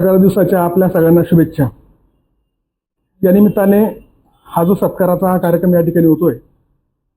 सगळ्या दिवसाच्या आपल्या सगळ्यांना शुभेच्छा. या निमित्ताने हा जो सत्काराचा हा कार्यक्रम या ठिकाणी होतोय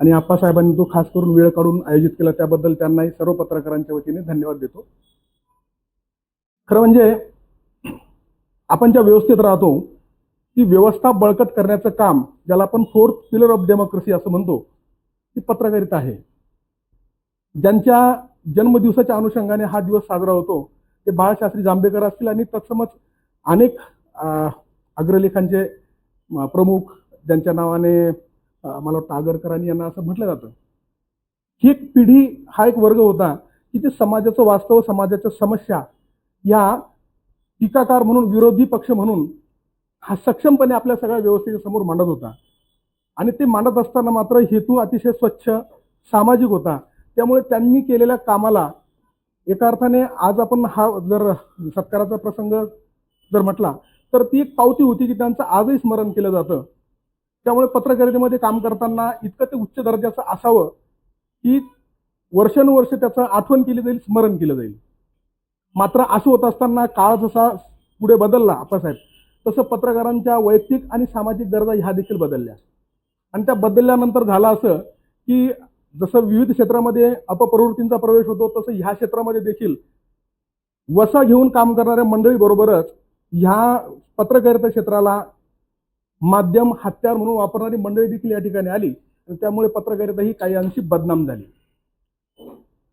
आणि आप्पासाहेबांनी तो खास करून वेळ काढून आयोजित केला त्याबद्दल त्यांनाही सर्व पत्रकारांच्या वतीने धन्यवाद देतो. खरं म्हणजे आपण ज्या व्यवस्थेत राहतो ती व्यवस्था बळकट करण्याचं काम ज्याला आपण फोर्थ पिलर ऑफ डेमोक्रेसी असं म्हणतो ती पत्रकारिता आहे. ज्यांच्या जन्मदिवसाच्या अनुषंगाने हा दिवस साजरा होतो ते बाळशास्त्री जांभेकर असतील आणि तत्समच अनेक अग्रलेखांचे प्रमुख ज्यांच्या नावाने मला वाटतं आगरकरांनी यांना असं म्हटलं जातं. ही एक पिढी हा एक वर्ग होता की ते समाजाचं वास्तव समाजाच्या समस्या या टीकाकार म्हणून विरोधी पक्ष म्हणून हा सक्षमपणे आपल्या सगळ्या व्यवस्थेच्या समोर मांडत होता. आणि ते मांडत असताना मात्र हेतू अतिशय स्वच्छ सामाजिक होता. त्यामुळे त्यांनी केलेल्या कामाला एका अर्थाने आज आपण हा जर सत्काराचा प्रसंग जर म्हटला तर ती एक पावती होती की त्यांचं आजही स्मरण केलं जातं. त्यामुळे पत्रकारितेमध्ये काम करताना इतकं ते उच्च दर्जाचं असावं की वर्षानुवर्ष त्याचं आठवण केली जाईल स्मरण केलं जाईल. मात्र असं होत असताना काळ जसा पुढे बदलला आप्पासाहेब तसं पत्रकारांच्या वैयक्तिक आणि सामाजिक गरजा ह्या देखील बदलल्या. आणि त्या बदलल्यानंतर झालं असं की जसं विविध क्षेत्रामध्ये अपप्रवृत्तींचा प्रवेश होतो तसं ह्या क्षेत्रामध्ये देखील वसा घेऊन काम करणाऱ्या मंडळीबरोबरच ह्या पत्रकारिता क्षेत्राला माध्यम हत्यार म्हणून वापरणारी मंडळी देखील या ठिकाणी आली. आणि त्यामुळे पत्रकारिता ही काही अंशी बदनाम झाली.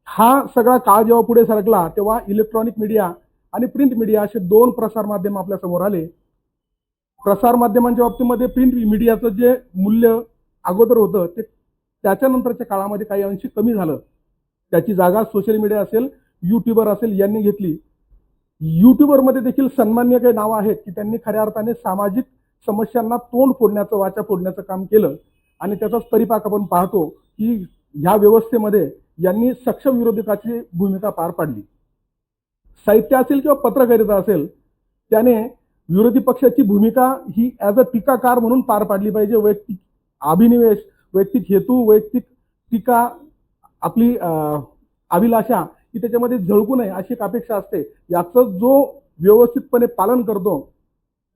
हा सगळा काळ जेव्हा पुढे सरकला तेव्हा इलेक्ट्रॉनिक मीडिया आणि प्रिंट मीडिया असे दोन प्रसार माध्यम आपल्यासमोर आले. प्रसार माध्यमांच्या बाबतीमध्ये प्रिंट मीडियाचं जे मूल्य अगोदर होतं ते त्याच्यानंतरच्या काळामध्ये काही अंशी कमी झालं. त्याची जागा सोशल मीडिया असेल युट्यूबर असेल यांनी घेतली. युट्यूबरमध्ये देखील सन्मान्य काही नावं आहेत की त्यांनी खऱ्या अर्थाने सामाजिक समस्यांना तोंड फोडण्याचं वाचा फोडण्याचं काम केलं. आणि त्याचाच परिपाक आपण पाहतो की ह्या व्यवस्थेमध्ये यांनी सक्षम विरोधकाची भूमिका पार पाडली. साहित्य असेल किंवा पत्रकारिता असेल त्याने विरोधी पक्षाची भूमिका ही ॲज अ टीकाकार म्हणून पार पाडली पाहिजे. वैयक्तिक अभिनिवेश वैयक्तिक हेतू वैयक्तिक टीका आपली अभिलाषा की त्याच्यामध्ये झळकू नये अशी एक अपेक्षा असते. याचं जो व्यवस्थितपणे पालन करतो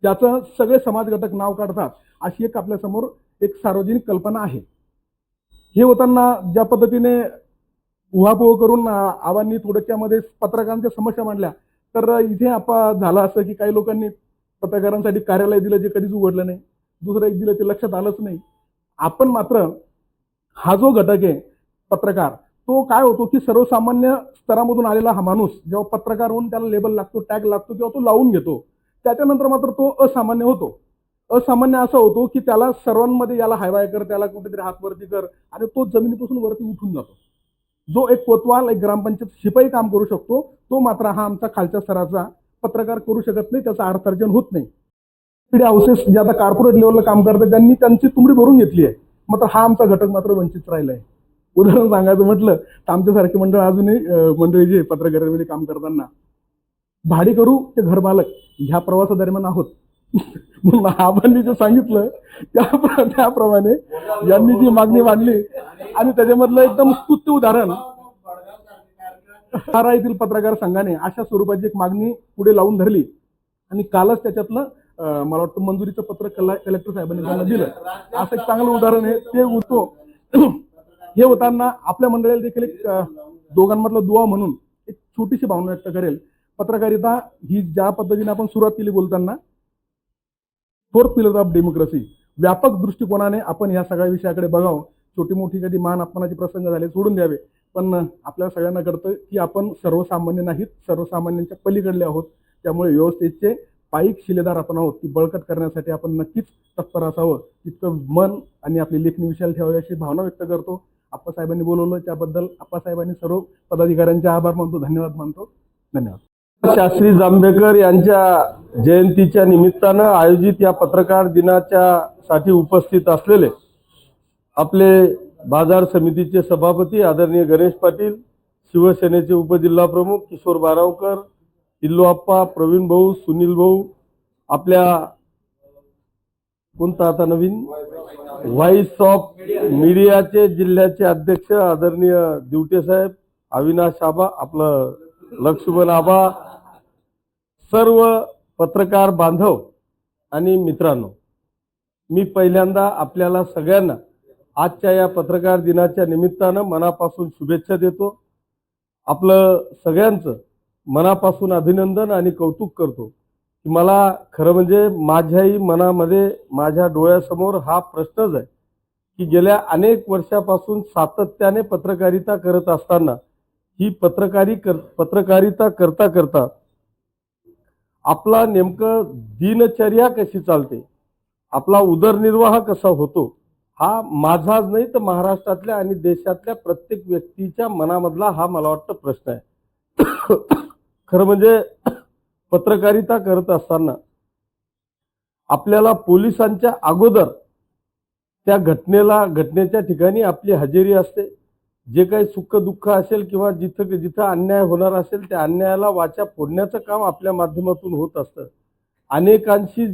त्याचं सगळे समाज घटक नाव काढतात अशी एक आपल्यासमोर एक सार्वजनिक कल्पना आहे. हे होताना ज्या पद्धतीने उहापोह करून आव्हानी थोडक्यामध्ये पत्रकारांच्या समस्या मांडल्या तर इथे आपण झालं असं की काही लोकांनी पत्रकारांसाठी कार्यालय दिलं जे कधीच उघडलं नाही. दुसरं एक दिलं ते लक्षात आलंच नाही. आपण मात्र हा जो घटक आहे पत्रकार तो काय होतो की सर्वसामान्य स्तरामधून आलेला हा माणूस जेव्हा पत्रकार होऊन त्याला लेबल लागतो टॅग लागतो किंवा तो लावून घेतो त्याच्यानंतर मात्र तो असामान्य होतो. असामान्य असा होतो की त्याला सर्वांमध्ये याला हायवाय कर त्याला कुठेतरी हात वरती कर आणि तो जमिनीपासून वरती उठून जातो. जो एक कोतवाल एक ग्रामपंचायत शिपाई काम करू शकतो तो मात्र हा आमचा खालच्या स्तराचा पत्रकार करू शकत नाही त्याचं अर्थार्जन होत नाही. पिढी हाऊसेस जे आता कॉर्पोरेट लेवलला काम करतात त्यांनी त्यांची तुमडी भरून घेतली आहे. मात्र हा आमचा घटक मात्र वंचित राहिला आहे उदाहरण सांगायचं म्हटलं तर आमच्यासारखे मंडळ अजूनही मंडळी जे पत्रकारितेमध्ये काम करताना भाडी करू ते घरमालक ह्या प्रवासादरम्यान आहोत. म्हणून आपण जे सांगितलं त्या त्याप्रमाणे यांनी जी मागणी मांडली आणि त्याच्यामधलं एकदम स्तुत्य उदाहरण सारा येथील पत्रकार संघाने अशा स्वरूपाची एक मागणी पुढे लावून धरली. आणि कालच त्याच्यातलं मला वाटतं मंजुरीचं पत्र कला कलेक्टर साहेबांनी त्यांना दिलं. असं एक चांगलं उदाहरण आहे. ते होतो. हे होताना आपल्या मंडळाला देखील एक दोघांमधला दुवा म्हणून एक छोटीशी भावना व्यक्त करेल. पत्रकारिता ही ज्या पद्धतीने आपण सुरुवात केली बोलताना फोर्थ पिलर ऑफ डेमोक्रेसी व्यापक दृष्टिकोनाने आपण या सगळ्या विषयाकडे बघावं. छोटी मोठी कधी मान अपमानाचे प्रसंग झाले सोडून द्यावे. पण आपल्या सगळ्यांना कळतं की आपण सर्वसामान्य नाहीत. सर्वसामान्यांच्या पलीकडले आहोत. त्यामुळे व्यवस्थेचे पायिक शिलेदार आपण आहोत ती बळकट करण्यासाठी आपण नक्कीच तत्पर असावं. तितकं मन आणि आपली लेखणी विषयाला ठेवावी अशी भावना व्यक्त करतो. आप्पासाहेबांनी बोलवलं त्याबद्दल आप्पासाहेबांनी सर्व पदाधिकाऱ्यांचे आभार मानतो धन्यवाद मानतो. धन्यवाद. शास्त्री जांभेकर यांच्या जयंतीच्या निमित्तानं आयोजित या पत्रकार दिनाच्या साठी उपस्थित असलेले आपले बाजार समितीचे सभापती आदरणीय गणेश पाटील शिवसेनेचे उपजिल्हा प्रमुख किशोर बारावकर इल्लूआप्पा प्रवीण भाऊ सुनील भाऊ आपल्या कोणता आता नवीन? व्हाईस ऑफ मीडियाचे जिल्ह्याचे अध्यक्ष आदरणीय दिवटे साहेब अविनाश आबा आपलं लक्ष्मण आबा सर्व पत्रकार बांधव आणि मित्रांनो मी पहिल्यांदा आपल्याला सगळ्यांना आजच्या या पत्रकार दिनाच्या निमित्तानं मनापासून शुभेच्छा देतो. आपलं सगळ्यांचं मनापासून अभिनंदन आणि कौतुक करतो की मला खरं म्हणजे माझ्याही मनामध्ये माझ्या डोळ्यासमोर हा प्रश्नच आहे की गेल्या अनेक वर्षापासून सातत्याने पत्रकारिता करत असताना ही पत्रकारी कर पत्रकारिता करता करता आपला नेमकं दिनचर्या कशी चालते? आपला उदरनिर्वाह कसा होतो? हा माझाच नाही तर महाराष्ट्रातल्या आणि देशातल्या प्रत्येक व्यक्तीच्या मनामधला हा मला वाटतं प्रश्न आहे. खरं म्हणजे पत्रकारिता करत असताना आपल्याला पोलिसांच्या अगोदर त्या घटनेला घटनेच्या ठिकाणी आपली हजेरी असते. जे काही सुख दुःख असेल किंवा जिथं जिथं अन्याय होणार असेल त्या अन्यायाला वाचा फोडण्याचं काम आपल्या माध्यमातून होत असतं. अनेकांशी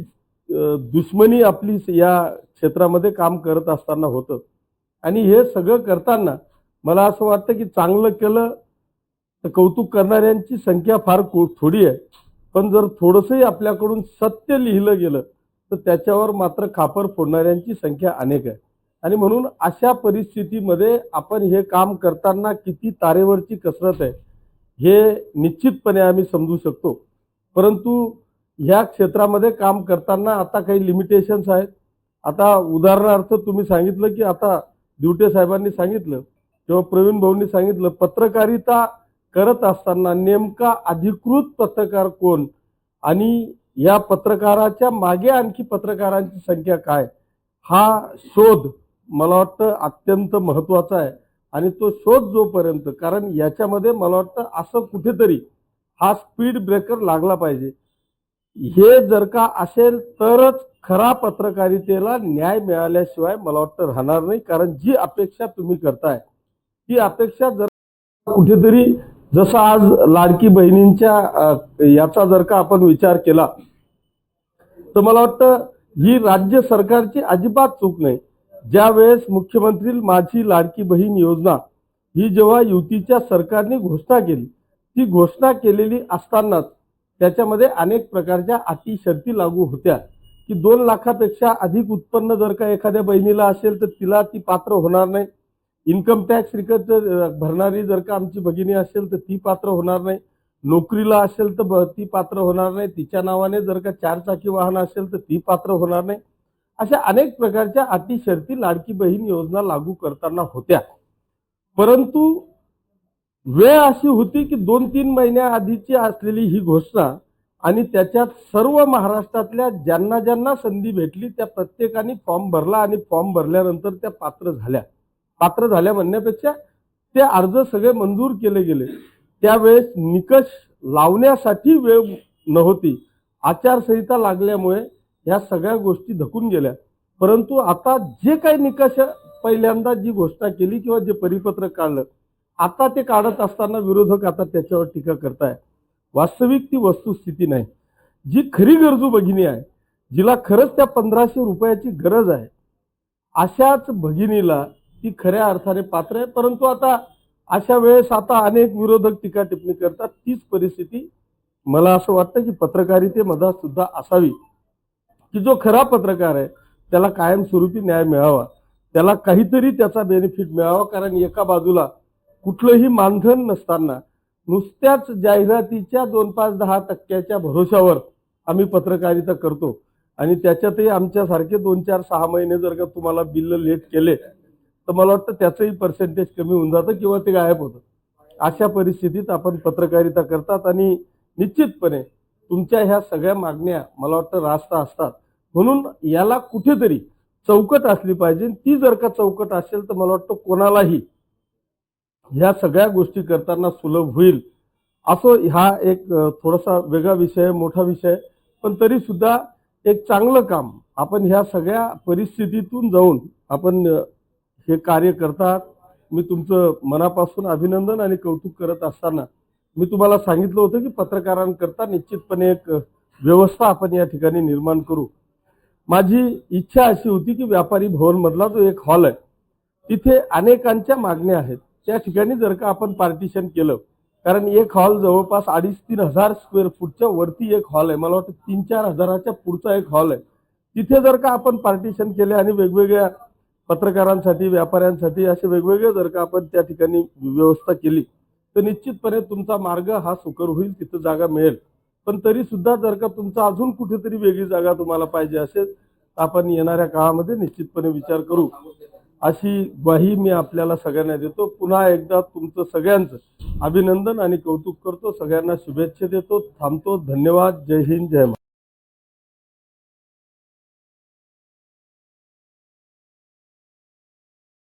दुश्मनी आपली या क्षेत्रामध्ये काम करत असताना होतं. आणि हे सगळं करताना मला असं वाटतं की चांगलं केलं तर कौतुक करणाऱ्यांची संख्या फार को- थोडी आहे. पण जर थोडंसंही आपल्याकडून सत्य लिहिलं गेलं तर त्याच्यावर मात्र खापर फोडणाऱ्यांची संख्या अनेक आहे. आणि म्हणून अशा परिस्थितीमध्ये आपण हे काम करताना किती तारेवरची कसरत आहे हे निश्चितपणे आम्ही समजू शकतो. परंतु ह्या क्षेत्रामध्ये काम करताना आता काही लिमिटेशन्स आहेत. आता उदाहरणार्थ तुम्ही सांगितलं की आता दिवटे साहेबांनी सांगितलं किंवा प्रवीण भाऊंनी सांगितलं पत्रकारिता करत असताना नेमका अधिकृत पत्रकार कोण? आणि या पत्रकाराच्या मागे आणखी पत्रकारांची संख्या काय? हा शोध मला वाटतं अत्यंत महत्त्वाचा आहे. आणि तो शोध जोपर्यंत कारण याच्यामध्ये मला वाटतं असं कुठेतरी हा स्पीड ब्रेकर लागला पाहिजे. हे जर का असेल तरच खरा पत्रकारितेला न्याय मिळाल्याशिवाय मला वाटतं राहणार नाही. कारण जी अपेक्षा तुम्ही करताय ती अपेक्षा जर कुठेतरी जसं आज लाडकी बहिणींच्या याचा जर का आपण विचार केला तर मला वाटतं ही राज्य सरकारची अजिबात चूक नाही. ज्या वेळेस मुख्यमंत्री माझी लाडकी बहीण योजना ही जेव्हा युतीच्या सरकारने घोषणा केली ती घोषणा केलेली असतानाच त्याच्यामध्ये अनेक प्रकारच्या अटी शर्ती लागू होत्या. की दोन लाखापेक्षा अधिक उत्पन्न जर का एखाद्या बहिणीला असेल तर तिला ती पात्र होणार नाही. इन्कम टॅक्स रिकत भरणारी जर का आमची भगिनी असेल तर ती पात्र होणार नाही. नोकरीला असेल तर ब- ती पात्र होणार नाही. तिच्या नावाने जर का चारचाकी वाहन असेल तर ती पात्र होणार नाही. अशा अनेक प्रकारच्या अटी शर्ती लाडकी बहीण योजना लागू करताना होत्या. परंतु वेळ अशी होती की दोन तीन महिन्याआधीची असलेली ही घोषणा आणि त्याच्यात सर्व महाराष्ट्रातल्या ज्यांना ज्यांना संधी भेटली त्या प्रत्येकाने फॉर्म भरला आणि फॉर्म भरल्यानंतर त्या पात्र झाल्या. पात्र झाल्या म्हणण्यापेक्षा ते अर्ज सगळे मंजूर केले गेले. त्यावेळेस निकष लावण्यासाठी वेळ नव्हती. आचारसंहिता लागल्यामुळे ह्या सगळ्या गोष्टी धकून गेल्या. परंतु आता जे काही निकष पहिल्यांदा जी घोषणा केली किंवा जे परिपत्रक काढलं आता ते काढत असताना विरोधक आता त्याच्यावर टीका करताय वास्तविक ती वस्तुस्थिती नाही. जी खरी गरजू भगिनी आहे जिला खरंच त्या पंधराशे रुपयाची गरज आहे अशाच भगिनीला ती खऱ्या अर्थाने पात्र आहे. परंतु आता अशा वेळेस आता अनेक विरोधक टीका टिप्पणी करतात. तीच परिस्थिती मला असं वाटतं की पत्रकारितेमध्ये सुद्धा असावी. की जो खरा पत्रकार आहे त्याला कायमस्वरूपी न्याय मिळावा. त्याला काहीतरी त्याचा बेनिफिट मिळावा. कारण एका बाजूला कुठलंही मानधन नसताना नुसत्याच जाहिरातीच्या दोन पाच दहा टक्क्याच्या भरोशावर आम्ही पत्रकारिता करतो. आणि त्याच्यातही आमच्यासारखे दोन चार सहा महिने जर का तुम्हाला बिल लेट केले तर मला वाटतं त्याचंही पर्सेंटेज कमी होऊन जातं किंवा ते गायब होतं. अशा परिस्थितीत आपण पत्रकारिता करतात आणि निश्चितपणे तुमच्या ह्या सगळ्या मागण्या मला वाटतं रास्त असतात. म्हणून याला कुठेतरी चौकट असली पाहिजे. ती जर का चौकट असेल तर मला वाटतं कोणालाही ह्या सगळ्या गोष्टी करताना सुलभ होईल. असं हा एक थोडासा वेगळा विषय आहे, मोठा विषय पण तरी सुद्धा एक चांगलं काम आपण ह्या सगळ्या परिस्थितीतून जाऊन आपण हे कार्य करतात. मी तुमचं मनापासून अभिनंदन आणि कौतुक करत असताना मी तुम्हाला सांगितलं होतं की पत्रकारांकरता निश्चितपणे एक व्यवस्था आपण या ठिकाणी निर्माण करू. माझी इच्छा अशी होती की व्यापारी भवनमधला जो एक हॉल आहे तिथे अनेकांच्या मागण्या आहेत. त्या ठिकाणी जर का आपण पार्टिशन केलं कारण एक हॉल जवळपास अडीच तीन हजार स्क्वेअर फूटच्या वरती एक हॉल आहे. मला वाटतं तीन चार हजाराच्या पुढचा एक हॉल आहे. तिथे जर का आपण पार्टिशन केले आणि वेगवेगळ्या पत्रकारांसाठी व्यापाऱ्यांसाठी असे वेगवेगळे जर का आपण त्या ठिकाणी व्यवस्था केली तर निश्चितपणे तुमचा मार्ग हा सुकर होईल तिथं जागा मिळेल. पण तरी सुद्धा जर का तुमचा अजून कुठेतरी वेगळी जागा तुम्हाला पाहिजे असेल तर आपण येणाऱ्या काळामध्ये निश्चितपणे विचार करू. अशी ग्वाही मी आपल्याला सगळ्यांना देतो. पुन्हा एकदा तुमचं सगळ्यांचं अभिनंदन आणि कौतुक करतो. सगळ्यांना शुभेच्छा देतो. थांबतो. धन्यवाद. जय हिंद. जय